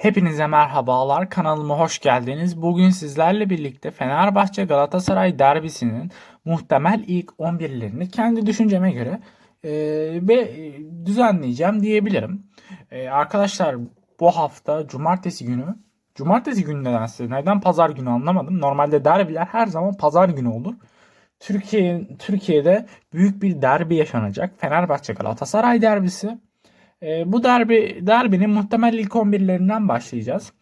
Hepinize merhabalar. Kanalıma hoş geldiniz. Bugün sizlerle birlikte Fenerbahçe Galatasaray derbisinin muhtemel ilk 11'lerini kendi düşünceme göre e, ve e, düzenleyeceğim diyebilirim. E, arkadaşlar bu hafta cumartesi günü cumartesi günü nedense neden pazar günü anlamadım. Normalde derbiler her zaman pazar günü olur. Türkiye Türkiye'de büyük bir derbi yaşanacak. Fenerbahçe Galatasaray derbisi. E, bu derbi derbinin muhtemel ilk 11'lerinden başlayacağız.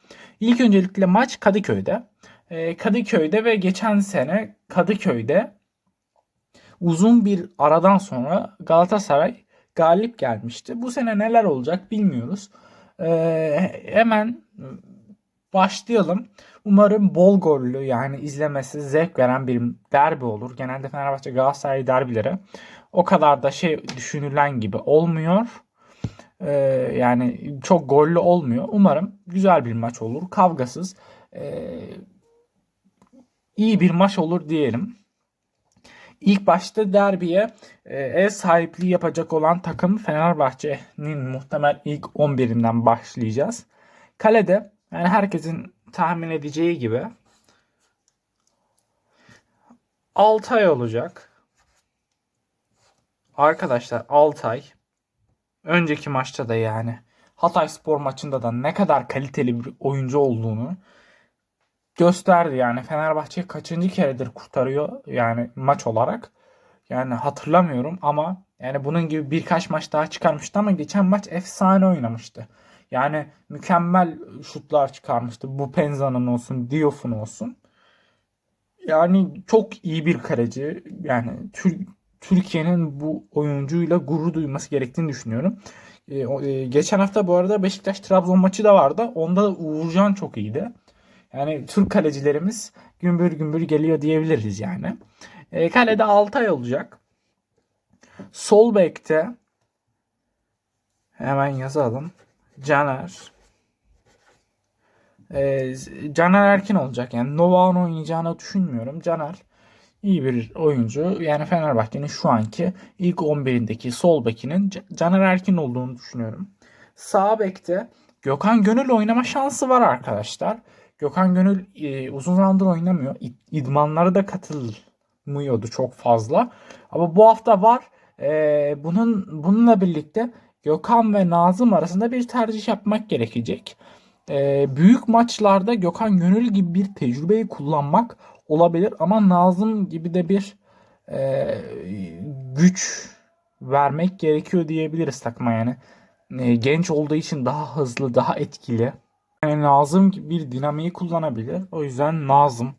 İlk öncelikle maç Kadıköy'de. E, Kadıköy'de ve geçen sene Kadıköy'de uzun bir aradan sonra Galatasaray galip gelmişti. Bu sene neler olacak bilmiyoruz. E, hemen başlayalım. Umarım bol gollü yani izlemesi zevk veren bir derbi olur. Genelde Fenerbahçe Galatasaray derbileri o kadar da şey düşünülen gibi olmuyor. Ee, yani çok gollü olmuyor. Umarım güzel bir maç olur. Kavgasız. Ee, iyi bir maç olur diyelim. İlk başta derbiye e, ev sahipliği yapacak olan takım Fenerbahçe'nin muhtemel ilk 11'inden başlayacağız. Kalede yani herkesin tahmin edeceği gibi Altay olacak. Arkadaşlar Altay önceki maçta da yani Hatay Spor maçında da ne kadar kaliteli bir oyuncu olduğunu gösterdi yani Fenerbahçe kaçıncı keredir kurtarıyor yani maç olarak. Yani hatırlamıyorum ama yani bunun gibi birkaç maç daha çıkarmıştı ama geçen maç efsane oynamıştı. Yani mükemmel şutlar çıkarmıştı. Bu Penza'nın olsun, Diof'un olsun. Yani çok iyi bir kaleci. Yani Tür Türkiye'nin bu oyuncuyla gurur duyması gerektiğini düşünüyorum. Ee, e, geçen hafta bu arada Beşiktaş-Trabzon maçı da vardı. Onda da Uğurcan çok iyiydi. Yani Türk kalecilerimiz gümbür gümbür geliyor diyebiliriz yani. E, kalede Altay olacak. Sol bekte hemen yazalım. Caner. E, Caner Erkin olacak. Yani Novak'ın oynayacağını düşünmüyorum. Caner iyi bir oyuncu. Yani Fenerbahçe'nin şu anki ilk 11'indeki sol bekinin Caner Erkin olduğunu düşünüyorum. Sağ bekte Gökhan Gönül oynama şansı var arkadaşlar. Gökhan Gönül e, uzun zamandır oynamıyor. İd, idmanlara da katılmıyordu çok fazla. Ama bu hafta var. E, bunun bununla birlikte Gökhan ve Nazım arasında bir tercih yapmak gerekecek. E, büyük maçlarda Gökhan Gönül gibi bir tecrübeyi kullanmak olabilir ama Nazım gibi de bir e, güç vermek gerekiyor diyebiliriz takıma yani. E, genç olduğu için daha hızlı, daha etkili. Yani Nazım gibi bir dinamiği kullanabilir. O yüzden Nazım.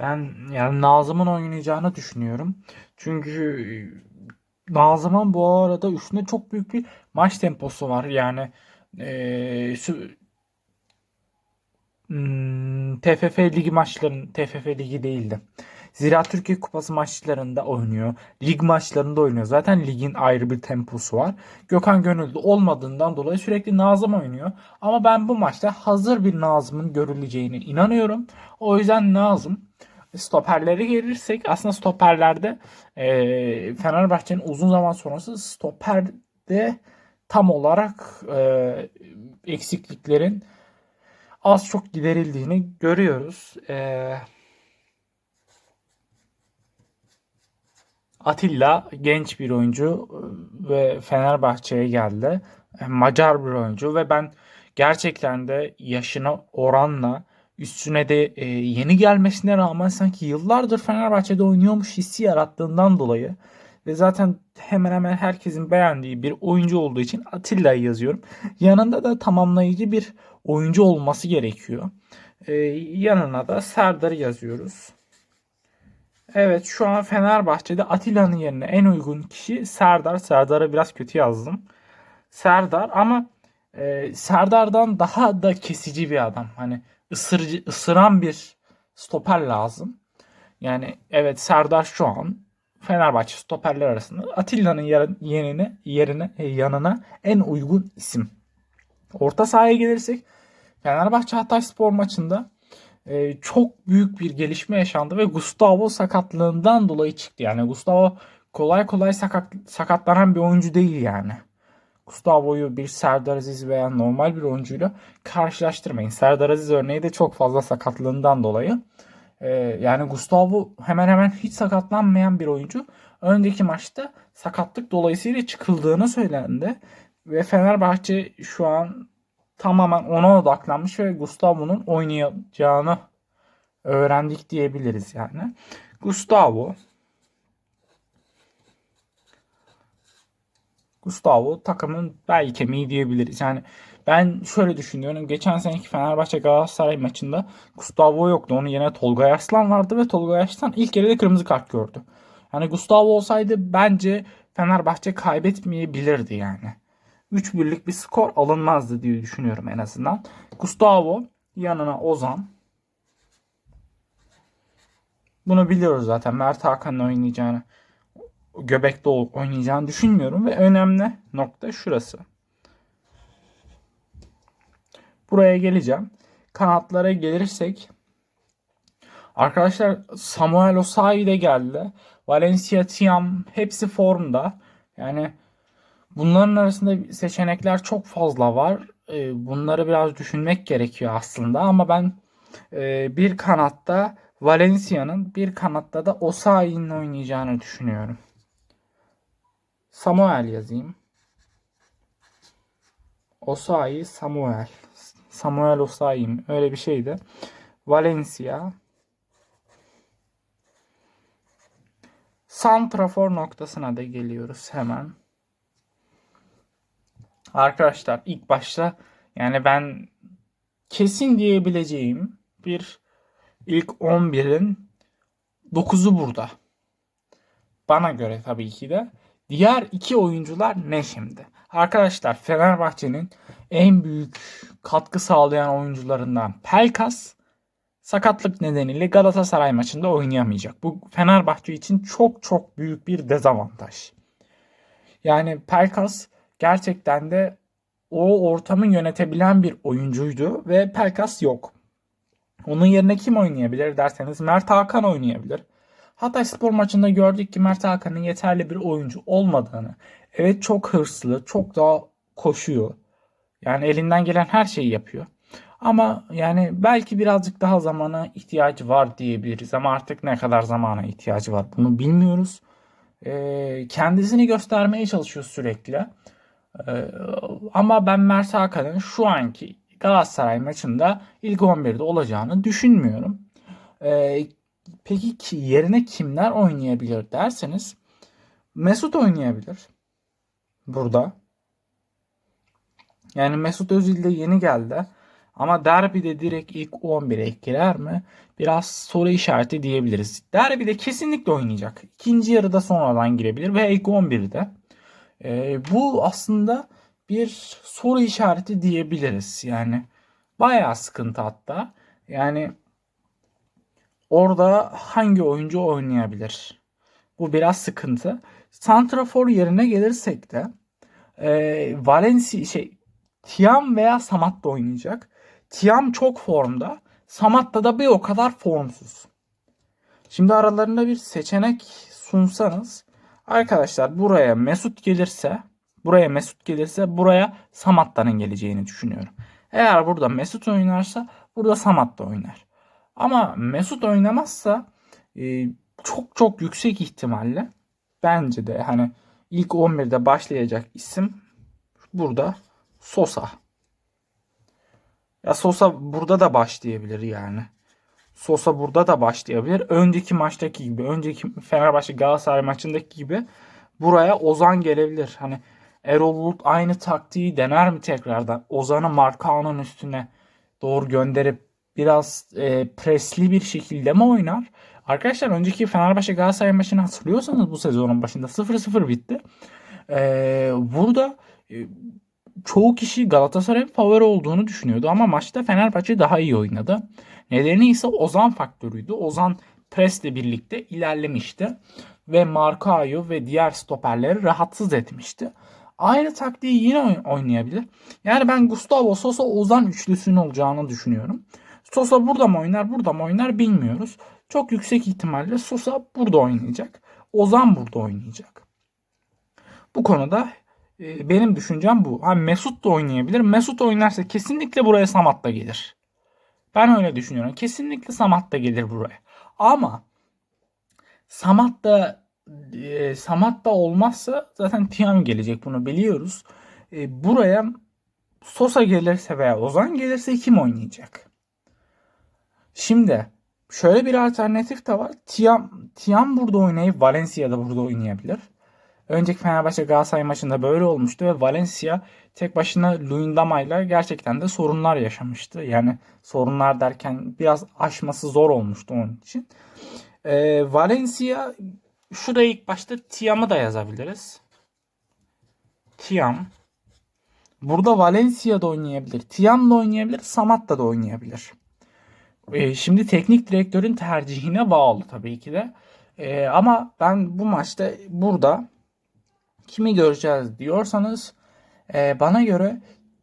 Ben yani Nazım'ın oynayacağını düşünüyorum. Çünkü Nazım'ın bu arada üstünde çok büyük bir maç temposu var. Yani e, hmm, TFF ligi maçların TFF ligi değildi. Zira Türkiye Kupası maçlarında oynuyor. Lig maçlarında oynuyor. Zaten ligin ayrı bir temposu var. Gökhan Gönüllü olmadığından dolayı sürekli Nazım oynuyor. Ama ben bu maçta hazır bir Nazım'ın görüleceğine inanıyorum. O yüzden Nazım stoperlere gelirsek aslında stoperlerde e, Fenerbahçe'nin uzun zaman sonrası stoperde tam olarak e, eksikliklerin az çok giderildiğini görüyoruz. E, Atilla genç bir oyuncu ve Fenerbahçe'ye geldi. Macar bir oyuncu ve ben gerçekten de yaşına oranla üstüne de e, yeni gelmesine rağmen sanki yıllardır Fenerbahçe'de oynuyormuş hissi yarattığından dolayı ve zaten hemen hemen herkesin beğendiği bir oyuncu olduğu için Atilla'yı yazıyorum. Yanında da tamamlayıcı bir oyuncu olması gerekiyor. E, yanına da Serdar'ı yazıyoruz. Evet şu an Fenerbahçe'de Atilla'nın yerine en uygun kişi Serdar. Serdar'ı biraz kötü yazdım. Serdar ama e, Serdar'dan daha da kesici bir adam. Hani ısırıcı, ısıran bir stoper lazım. Yani evet Serdar şu an Fenerbahçe stoperler arasında Atilla'nın yerine, yerine e, yanına en uygun isim. Orta sahaya gelirsek Fenerbahçe Hatay Spor maçında e, çok büyük bir gelişme yaşandı ve Gustavo sakatlığından dolayı çıktı. Yani Gustavo kolay kolay sakat, sakatlanan bir oyuncu değil yani. Gustavo'yu bir Serdar Aziz veya normal bir oyuncuyla karşılaştırmayın. Serdar Aziz örneği de çok fazla sakatlığından dolayı. Ee, yani Gustavo hemen hemen hiç sakatlanmayan bir oyuncu. Önceki maçta sakatlık dolayısıyla çıkıldığını söylendi. Ve Fenerbahçe şu an tamamen ona odaklanmış ve Gustavo'nun oynayacağını öğrendik diyebiliriz yani. Gustavo Gustavo takımın bel kemiği diyebiliriz. Yani ben şöyle düşünüyorum. Geçen seneki Fenerbahçe Galatasaray maçında Gustavo yoktu. Onun yerine Tolga Yarslan vardı ve Tolga Yarslan ilk yarıda kırmızı kart gördü. Yani Gustavo olsaydı bence Fenerbahçe kaybetmeyebilirdi yani. 3-1'lik bir skor alınmazdı diye düşünüyorum en azından. Gustavo yanına Ozan. Bunu biliyoruz zaten. Mert Hakan'ın oynayacağını, göbekte oynayacağını düşünmüyorum ve önemli nokta şurası. Buraya geleceğim. Kanatlara gelirsek Arkadaşlar Samuel Osayi de geldi. Valencia Tiam hepsi formda. Yani bunların arasında seçenekler çok fazla var. Ee, bunları biraz düşünmek gerekiyor aslında ama ben e, bir kanatta Valencia'nın bir kanatta da Osayi'nin oynayacağını düşünüyorum. Samuel yazayım. Osayi Samuel. Samuel Osayi? Öyle bir şeydi. Valencia. Santrafor noktasına da geliyoruz hemen. Arkadaşlar ilk başta yani ben kesin diyebileceğim bir ilk 11'in 9'u burada. Bana göre tabii ki de. Diğer iki oyuncular ne şimdi? Arkadaşlar Fenerbahçe'nin en büyük katkı sağlayan oyuncularından Pelkas sakatlık nedeniyle Galatasaray maçında oynayamayacak. Bu Fenerbahçe için çok çok büyük bir dezavantaj. Yani Pelkas gerçekten de o ortamı yönetebilen bir oyuncuydu ve Pelkas yok. Onun yerine kim oynayabilir derseniz Mert Hakan oynayabilir. Hatay Spor maçında gördük ki Mert Hakan'ın yeterli bir oyuncu olmadığını. Evet çok hırslı, çok daha koşuyor. Yani elinden gelen her şeyi yapıyor. Ama yani belki birazcık daha zamana ihtiyacı var diyebiliriz. Ama artık ne kadar zamana ihtiyacı var bunu bilmiyoruz. Ee, kendisini göstermeye çalışıyor sürekli. Ee, ama ben Mert Hakan'ın şu anki Galatasaray maçında ilk 11'de olacağını düşünmüyorum. Ee, peki ki yerine kimler oynayabilir derseniz Mesut oynayabilir burada. Yani Mesut Özil de yeni geldi. Ama derbide direkt ilk 11'e girer mi? Biraz soru işareti diyebiliriz. Derbide kesinlikle oynayacak. İkinci yarıda sonradan girebilir ve ilk 11'de. Ee, bu aslında bir soru işareti diyebiliriz. Yani bayağı sıkıntı hatta. Yani orada hangi oyuncu oynayabilir? Bu biraz sıkıntı. Santrafor yerine gelirsek de e, Valencia şey Tiam veya Samat da oynayacak. Tiam çok formda. Samatta da bir o kadar formsuz. Şimdi aralarında bir seçenek sunsanız arkadaşlar buraya Mesut gelirse buraya Mesut gelirse buraya Samatta'nın geleceğini düşünüyorum. Eğer burada Mesut oynarsa burada Samat da oynar. Ama Mesut oynamazsa e, çok çok yüksek ihtimalle bence de hani ilk 11'de başlayacak isim burada Sosa. Ya Sosa burada da başlayabilir yani. Sosa burada da başlayabilir. Önceki maçtaki gibi, önceki Fenerbahçe Galatasaray maçındaki gibi buraya Ozan gelebilir. Hani Erol Bulut aynı taktiği dener mi tekrardan? Ozan'ı Markao'nun üstüne doğru gönderip biraz e, presli bir şekilde mi oynar? Arkadaşlar önceki Fenerbahçe Galatasaray maçını hatırlıyorsanız bu sezonun başında 0-0 bitti. E, burada e, çoğu kişi Galatasaray'ın favori olduğunu düşünüyordu ama maçta Fenerbahçe daha iyi oynadı. Nedeni ise Ozan faktörüydü. Ozan presle birlikte ilerlemişti ve Markao'yu ve diğer stoperleri rahatsız etmişti. Aynı taktiği yine oynayabilir. Yani ben Gustavo Sosa Ozan üçlüsünün olacağını düşünüyorum. Sosa burada mı oynar, burada mı oynar bilmiyoruz. Çok yüksek ihtimalle Sosa burada oynayacak. Ozan burada oynayacak. Bu konuda E, benim düşüncem bu. Ha, Mesut da oynayabilir. Mesut oynarsa kesinlikle buraya Samat da gelir. Ben öyle düşünüyorum. Kesinlikle Samat da gelir buraya. Ama Samat da e, Samat da olmazsa zaten Tiam gelecek bunu biliyoruz. E, buraya Sosa gelirse veya Ozan gelirse kim oynayacak? Şimdi şöyle bir alternatif de var. Tiam, Tiam burada oynayıp Valencia da burada oynayabilir. Önceki Fenerbahçe Galatasaray maçında böyle olmuştu ve Valencia tek başına Luyendama ile gerçekten de sorunlar yaşamıştı. Yani sorunlar derken biraz aşması zor olmuştu onun için. Ee, Valencia şuraya ilk başta Tiam'ı da yazabiliriz. Tiam. Burada Valencia da oynayabilir. Tiam da oynayabilir. Samatta da oynayabilir. Ee, şimdi teknik direktörün tercihine bağlı tabii ki de. Ee, ama ben bu maçta burada kimi göreceğiz diyorsanız e, bana göre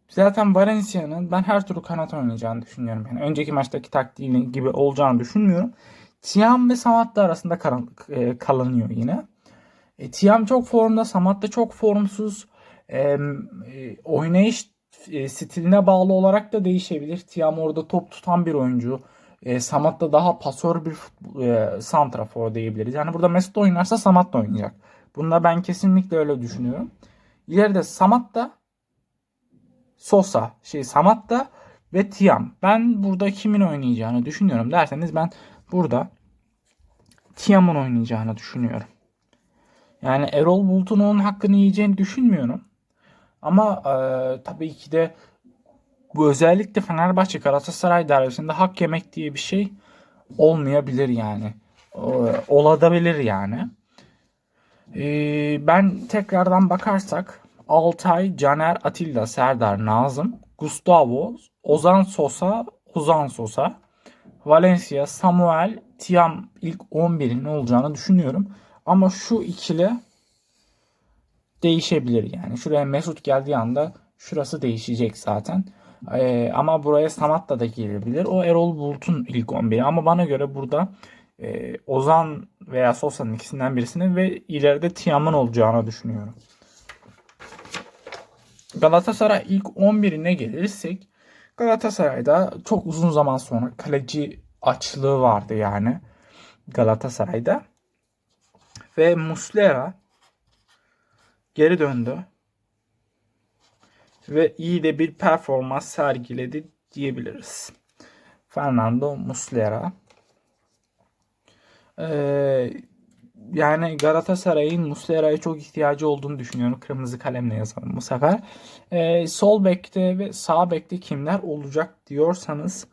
zaten Valencia'nın ben her türlü kanat oynayacağını düşünüyorum. Yani önceki maçtaki taktiği gibi olacağını düşünmüyorum. Tiam ve Samat da arasında kal- e, kalanıyor yine. E, Tiam çok formda, Samat da çok formsuz. E, e, oynayış e, stiline bağlı olarak da değişebilir. Tiam orada top tutan bir oyuncu. E, Samat da daha pasör bir e, santrafor diyebiliriz. Yani burada Mesut oynarsa Samat da oynayacak. Bunda ben kesinlikle öyle düşünüyorum. İleride Samat da Sosa, şey Samat da ve Tiam. Ben burada kimin oynayacağını düşünüyorum derseniz ben burada Tiam'ın oynayacağını düşünüyorum. Yani Erol Bulut'un onun hakkını yiyeceğini düşünmüyorum. Ama e, tabii ki de bu özellikle Fenerbahçe Galatasaray derbisinde hak yemek diye bir şey olmayabilir yani. Olabilir yani. E, ben tekrardan bakarsak Altay, Caner, Atilla, Serdar, Nazım, Gustavo, Ozan Sosa, Ozan Sosa, Valencia, Samuel, Tiam ilk 11'in olacağını düşünüyorum. Ama şu ikili değişebilir yani. Şuraya Mesut geldiği anda şurası değişecek zaten. Ee, ama buraya Samat'ta da gelebilir. O Erol Bulut'un ilk 11'i. Ama bana göre burada e, Ozan veya Sosa'nın ikisinden birisinin ve ileride Tiam'ın olacağını düşünüyorum. Galatasaray ilk 11'ine gelirsek Galatasaray'da çok uzun zaman sonra kaleci açlığı vardı yani Galatasaray'da. Ve Muslera geri döndü. Ve iyi de bir performans sergiledi diyebiliriz. Fernando Muslera. Ee, yani Galatasaray'ın Muslera'ya çok ihtiyacı olduğunu düşünüyorum. Kırmızı kalemle yazalım bu sefer. Ee, sol bekte ve sağ bekte kimler olacak diyorsanız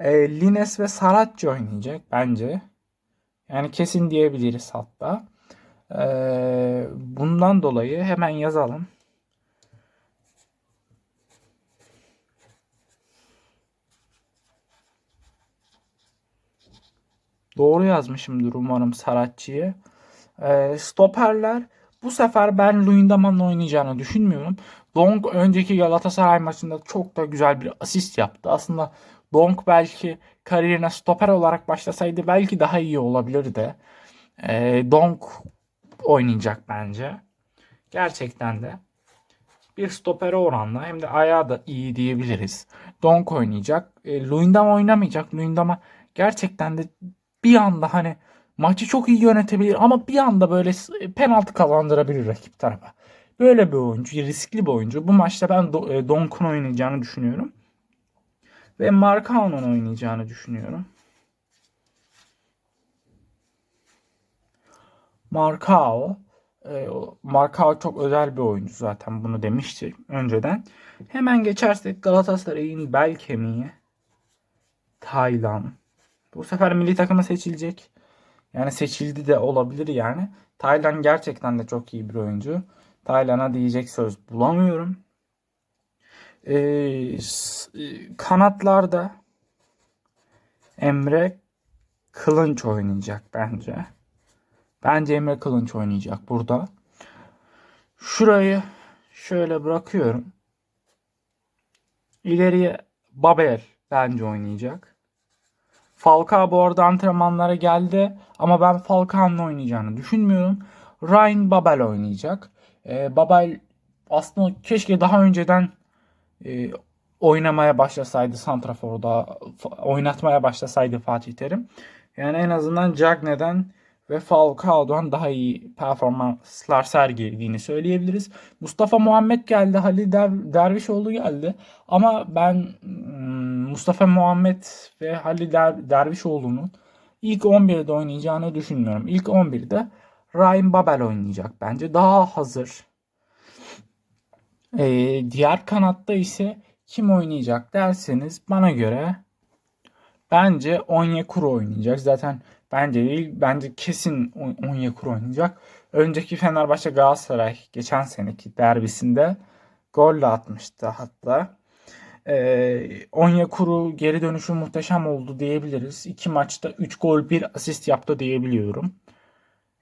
e, Lines ve Saratçı oynayacak bence. Yani kesin diyebiliriz hatta. Ee, bundan dolayı hemen yazalım. Doğru yazmışımdır umarım Saratçı'yı. Ee, stoperler bu sefer ben Luyendama'nın oynayacağını düşünmüyorum. Donk önceki Galatasaray maçında çok da güzel bir asist yaptı. Aslında Donk belki kariyerine stoper olarak başlasaydı belki daha iyi olabilirdi. Ee, Donk oynayacak bence. Gerçekten de bir stopere oranla hem de ayağı da iyi diyebiliriz. Donk oynayacak. E, Luyendama oynamayacak. Luyendama gerçekten de bir anda hani maçı çok iyi yönetebilir ama bir anda böyle penaltı kazandırabilir rakip tarafa. Böyle bir oyuncu, riskli bir oyuncu. Bu maçta ben Donk'un oynayacağını düşünüyorum. Ve Marcao'nun oynayacağını düşünüyorum. Marcao e, Marcao çok özel bir oyuncu zaten bunu demiştik önceden. Hemen geçersek Galatasaray'ın bel kemiği Taylan. Bu sefer milli takıma seçilecek. Yani seçildi de olabilir yani. Taylan gerçekten de çok iyi bir oyuncu. Taylan'a diyecek söz bulamıyorum. Ee, kanatlarda Emre Kılınç oynayacak bence. Bence Emre Kılınç oynayacak burada. Şurayı şöyle bırakıyorum. İleriye Babel bence oynayacak. Falcao bu arada antrenmanlara geldi ama ben Falcao'nun oynayacağını düşünmüyorum. Ryan Babel oynayacak. Ee, Babel aslında keşke daha önceden e, oynamaya başlasaydı Santrafor'da oynatmaya başlasaydı Fatih Terim. Yani en azından Cagne'den ve Falcao'dan daha iyi performanslar sergilediğini söyleyebiliriz. Mustafa Muhammed geldi, Halil Der- Dervişoğlu geldi. Ama ben Mustafa Muhammed ve Halil Der- Dervişoğlu'nun ilk 11'de oynayacağını düşünmüyorum. İlk 11'de Ryan Babel oynayacak bence. Daha hazır. Ee, diğer kanatta ise kim oynayacak derseniz bana göre bence Onyekuru oynayacak. Zaten bence değil, bence kesin On- Onyekuru oynayacak. Önceki Fenerbahçe Galatasaray geçen seneki derbisinde gol de atmıştı hatta. Ee, Onyekuru geri dönüşü muhteşem oldu diyebiliriz. İki maçta 3 gol 1 asist yaptı diyebiliyorum.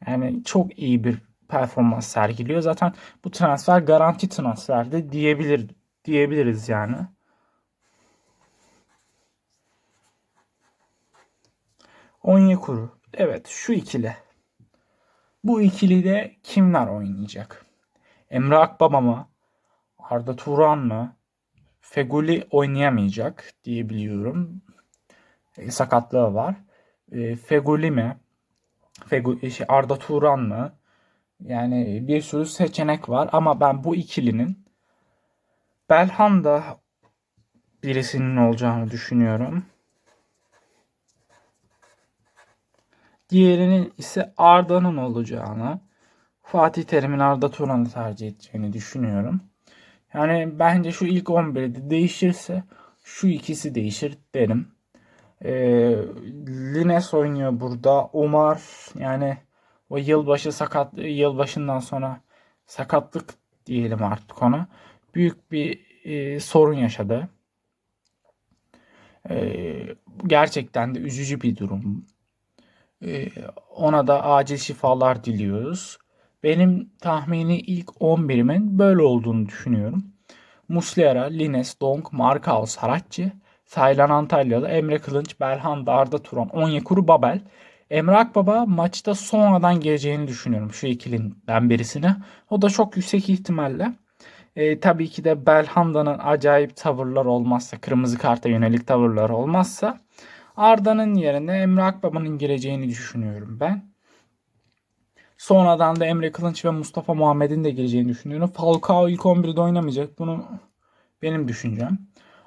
Yani çok iyi bir performans sergiliyor. Zaten bu transfer garanti transferdi diyebilir diyebiliriz yani. Onyekuru. Evet şu ikili. Bu ikilide kimler oynayacak? Emre Akbaba mı? Arda Turan mı? Feguli oynayamayacak diyebiliyorum. E, sakatlığı var. E, Feguli mi? Fegu, şey, Arda Turan mı? Yani bir sürü seçenek var ama ben bu ikilinin Belhanda birisinin olacağını düşünüyorum. Diğerinin ise Arda'nın olacağını, Fatih Terim'in Arda Turan'ı tercih edeceğini düşünüyorum. Yani bence şu ilk 11'de değişirse şu ikisi değişir derim. Ee, Lines oynuyor burada. Omar yani o yılbaşı sakat yılbaşından sonra sakatlık diyelim artık ona. Büyük bir e, sorun yaşadı. E, gerçekten de üzücü bir durum. E, ona da acil şifalar diliyoruz. Benim tahmini ilk 11'imin böyle olduğunu düşünüyorum. Muslera, Lines, Donk, Markao, Saratçı, Taylan Antalyalı, Emre Kılınç, Belhanda, Arda Turan, Onyekuru, Babel. Emre Akbaba maçta sonradan geleceğini düşünüyorum şu ikilinden birisine. O da çok yüksek ihtimalle. E, tabii ki de Belhanda'nın acayip tavırlar olmazsa, kırmızı karta yönelik tavırlar olmazsa Arda'nın yerine Emre Akbaba'nın gireceğini düşünüyorum ben. Sonradan da Emre Kılınç ve Mustafa Muhammed'in de gireceğini düşünüyorum. Falcao ilk 11'de oynamayacak. Bunu benim düşüncem.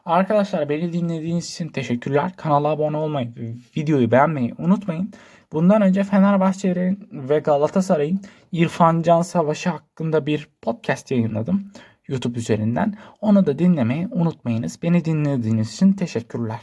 Arkadaşlar beni dinlediğiniz için teşekkürler. Kanala abone olmayı, videoyu beğenmeyi unutmayın. Bundan önce Fenerbahçe'nin ve Galatasaray'ın İrfan Can Savaşı hakkında bir podcast yayınladım YouTube üzerinden. Onu da dinlemeyi unutmayınız. Beni dinlediğiniz için teşekkürler.